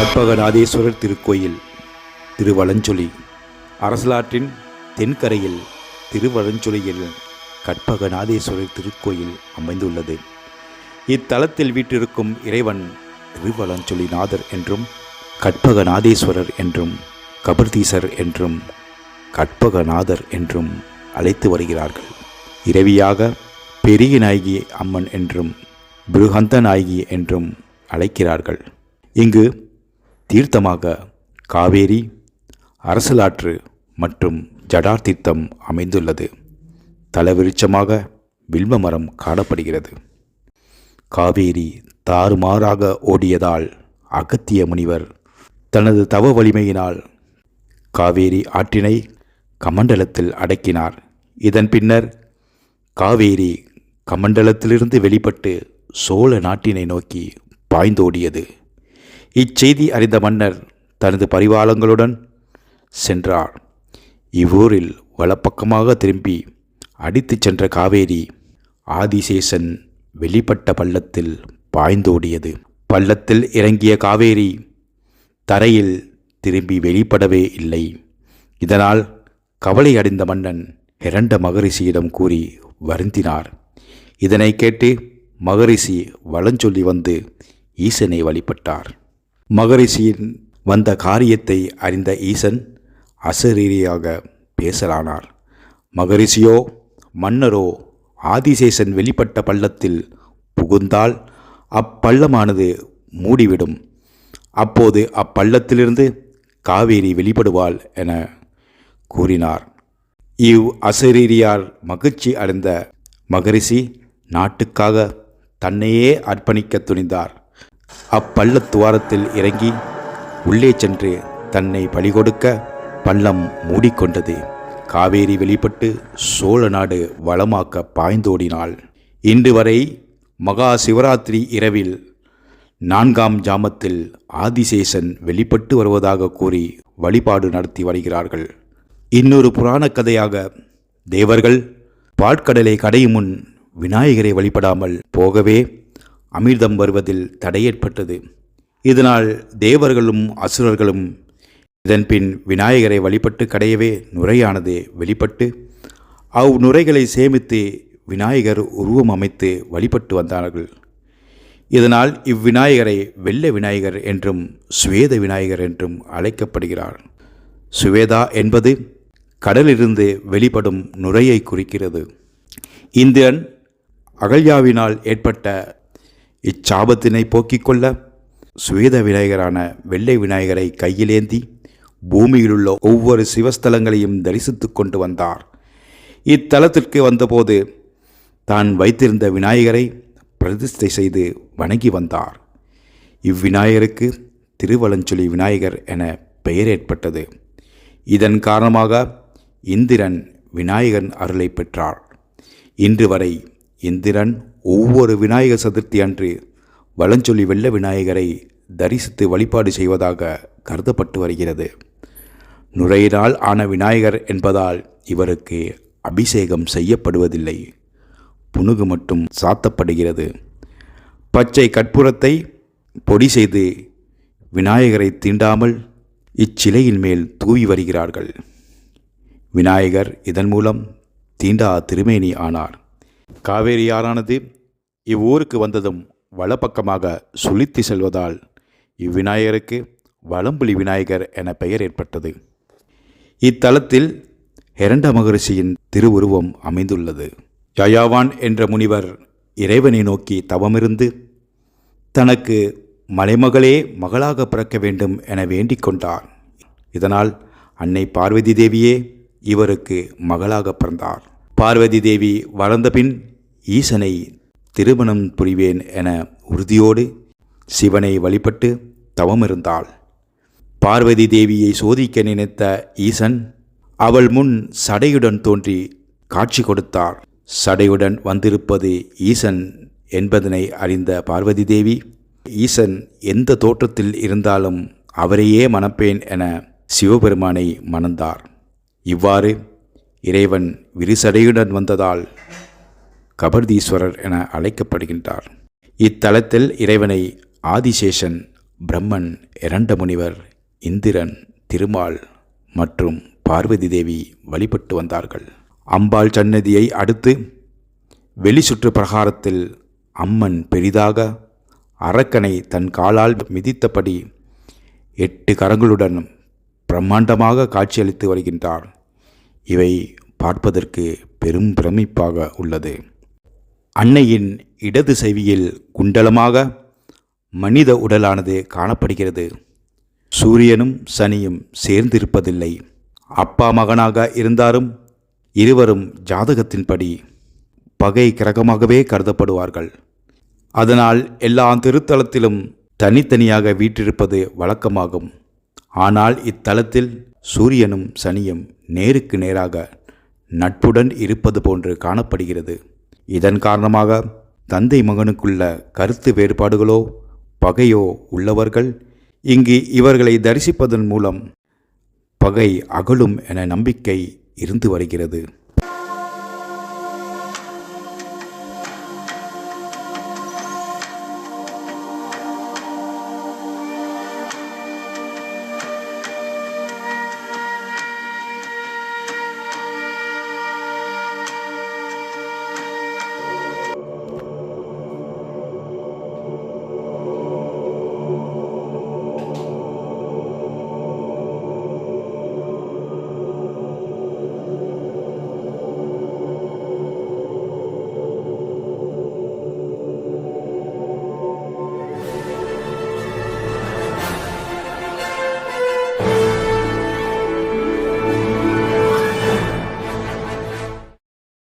கற்பகநாதேஸ்வரர் திருக்கோயில் திருவலஞ்சொலி. அரசலாற்றின் தென்கரையில் திருவலஞ்சொலியில் கற்பகநாதேஸ்வரர் திருக்கோயில் அமைந்துள்ளது. இத்தலத்தில் வீற்றிருக்கும் இறைவன் திருவலஞ்சொலிநாதர் என்றும் கற்பகநாதேஸ்வரர் என்றும் கபர்தீசர் என்றும் கற்பகநாதர் என்றும் அழைத்து வருகிறார்கள். இரவியாக பெரிய நாயகி அம்மன் என்றும் பிருகந்த நாயகி என்றும் அழைக்கிறார்கள். இங்கு தீர்த்தமாக காவேரி அரசலாற்று மற்றும் ஜடார் தீர்த்தம் அமைந்துள்ளது. தலவிருட்சமாக வில்வ மரம் காணப்படுகிறது. காவேரி தாறுமாறாக ஓடியதால் அகத்திய முனிவர் தனது தவ வலிமையினால் காவேரி ஆற்றினை கமண்டலத்தில் அடக்கினார். இதன் பின்னர் காவேரி கமண்டலத்திலிருந்து வெளிப்பட்டு சோழ நாட்டினை நோக்கி பாய்ந்தோடியது. இச்செய்தி அறிந்த மன்னர் தனது பரிவாளங்களுடன் சென்றார். இவ்வூரில் வலப்பக்கமாக திரும்பி அடித்துச் சென்ற காவேரி ஆதிசேஷன் வெளிப்பட்ட பள்ளத்தில் பாய்ந்தோடியது. பள்ளத்தில் இறங்கிய காவேரி தரையில் திரும்பி வெளிப்படவே இல்லை. இதனால் கவலை அடைந்த மன்னன் இரண்ட மகரிஷியிடம் கூறி வருந்தினார். இதனை கேட்டு மகரிஷி வளஞ்சொல்லி வந்து ஈசனை வழிபட்டார். மகரிஷியின் வந்த காரியத்தை அறிந்த ஈசன் அசரீரியாக பேசலானார். மகரிஷியோ மன்னரோ ஆதிசேஷன் வெளிப்பட்ட பள்ளத்தில் புகுந்தால் அப்பள்ளமானது மூடிவிடும். அப்போது அப்பள்ளத்திலிருந்து காவேரி வெளிப்படுவாள் என கூறினார். இவ் அசரீரியார் மகிழ்ச்சி அடைந்த மகரிஷி நாட்டுக்காக தன்னையே அர்ப்பணிக்க துணிந்தார். அப்பள்ளத்துவாரத்தில் இறங்கி உள்ளே சென்று தன்னை பலிகொடுக்க பள்ளம் மூடிக்கொண்டது. காவேரி வெளிப்பட்டு சோழ நாடு வளமாக்க பாய்ந்தோடினாள். இன்று வரை மகா சிவராத்திரி இரவில் நான்காம் ஜாமத்தில் ஆதிசேஷன் வெளிப்பட்டு வருவதாக கூறி வழிபாடு நடத்தி வருகிறார்கள். இன்னொரு புராண கதையாக தேவர்கள் பாட்கடலை கடையும் முன் விநாயகரை வழிபடாமல் போகவே அமிர்தம் வருவதில் தடை ஏற்பட்டது. இதனால் தேவர்களும் அசுரர்களும் இதன்பின் விநாயகரை வழிபட்டு கடையவே நுரையானது வெளிப்பட்டு அவ் நுரைகளை சேமித்து விநாயகர் உருவம் அமைத்து வழிபட்டு வந்தார்கள். இதனால் இவ்விநாயகரை வெள்ள விநாயகர் என்றும் சுவேத விநாயகர் என்றும் அழைக்கப்படுகிறார். சுவேதா என்பது கடலிலிருந்து வெளிப்படும் நுரையை குறிக்கிறது. இந்திரன் அகல்யாவினால் ஏற்பட்ட இச்சாபத்தினை போக்கிக் கொள்ள சுவேத விநாயகரான வெள்ளை விநாயகரை கையிலேந்தி பூமியிலுள்ள ஒவ்வொரு சிவஸ்தலங்களையும் தரிசித்து கொண்டு வந்தார். இத்தலத்திற்கு வந்தபோது தான் வைத்திருந்த விநாயகரை பிரதிஷ்டை செய்து வணங்கி வந்தார். இவ்விநாயகருக்கு திருவலஞ்சொலி விநாயகர் என பெயர் ஏற்பட்டது. இதன் காரணமாக இந்திரன் விநாயகன் அருளை பெற்றார். இன்று வரை இந்திரன் ஒவ்வொரு விநாயகர் சதுர்த்தி அன்று வளஞ்சொல்லி வெள்ள விநாயகரை தரிசித்து வழிபாடு செய்வதாக கருதப்பட்டு வருகிறது. நுரையினால் ஆன விநாயகர் என்பதால் இவருக்கு அபிஷேகம் செய்யப்படுவதில்லை. புனுகு மட்டும் சாத்தப்படுகிறது. பச்சை கற்பூரத்தை பொடி செய்து விநாயகரை தீண்டாமல் இச்சிலையின் மேல் தூவி வருகிறார்கள். விநாயகர் இதன் மூலம் தீண்டா திருமேனி ஆனார். காவேரி ஆறானது இவ்வூருக்கு வந்ததும் வலப்பக்கமாக சுழித்து செல்வதால் இவ்விநாயகருக்கு வலம்புலி விநாயகர் என பெயர் ஏற்பட்டது. இத்தலத்தில் இரண்ட மகரிஷியின் திருவுருவம் அமைந்துள்ளது. ஜயாவான் என்ற முனிவர் இறைவனை நோக்கி தவமிருந்து தனக்கு மலைமகளே மகளாக பிறக்க வேண்டும் என வேண்டிக் கொண்டார் இதனால் அன்னை பார்வதி தேவியே இவருக்கு மகளாக பிறந்தார். பார்வதி தேவி வளர்ந்தபின் ஈசனை திருமணம் புரிவேன் என உறுதியோடு சிவனை வழிபட்டு தவமிருந்தாள். பார்வதி தேவியை சோதிக்க நினைத்த ஈசன் அவள் முன் சடையுடன் தோன்றி காட்சி கொடுத்தார். சடையுடன் வந்திருப்பது ஈசன் என்பதனை அறிந்த பார்வதி தேவி ஈசன் எந்த தோற்றத்தில் இருந்தாலும் அவரையே மணப்பேன் என சிவபெருமானை மணந்தார். இவ்வாறு இறைவன் விரிசடையுடன் வந்ததால் கபர்தீஸ்வரர் என அழைக்கப்படுகின்றார். இத்தலத்தில் இறைவனை ஆதிசேஷன் பிரம்மன் இரண்ட முனிவர் இந்திரன் திருமால் மற்றும் பார்வதி தேவி வழிபட்டு வந்தார்கள். அம்பாள் சன்னதியை அடுத்து வெளிச்சுற்று பிரகாரத்தில் அம்மன் பெரிதாக அரக்கனை தன் காலால் மிதித்தபடி எட்டு கரங்களுடன் பிரம்மாண்டமாக காட்சியளித்து வருகின்றார். இவை பார்ப்பதற்கு பெரும் பிரமிப்பாக உள்ளது. அன்னையின் இடது செவியில் குண்டலமாக மனித உடலானது காணப்படுகிறது. சூரியனும் சனியும் சேர்ந்திருப்பதில்லை. அப்பா மகனாக இருந்தாலும் இருவரும் ஜாதகத்தின்படி பகை கிரகமாகவே கருதப்படுவார்கள். அதனால் எல்லா திருத்தலத்திலும் தனித்தனியாக வீற்றிருப்பது வழக்கமாகும். ஆனால் இத்தலத்தில் சூரியனும் சனியும் நேருக்கு நேராக நட்புடன் இருப்பது போன்று காணப்படுகிறது. இதன் காரணமாக தந்தை மகனுக்குள்ள கருத்து வேறுபாடுகளோ பகையோ உள்ளவர்கள் இங்கு இவர்களை தரிசிப்பதன் மூலம் பகை அகலும் என நம்பிக்கை இருந்து வருகிறது.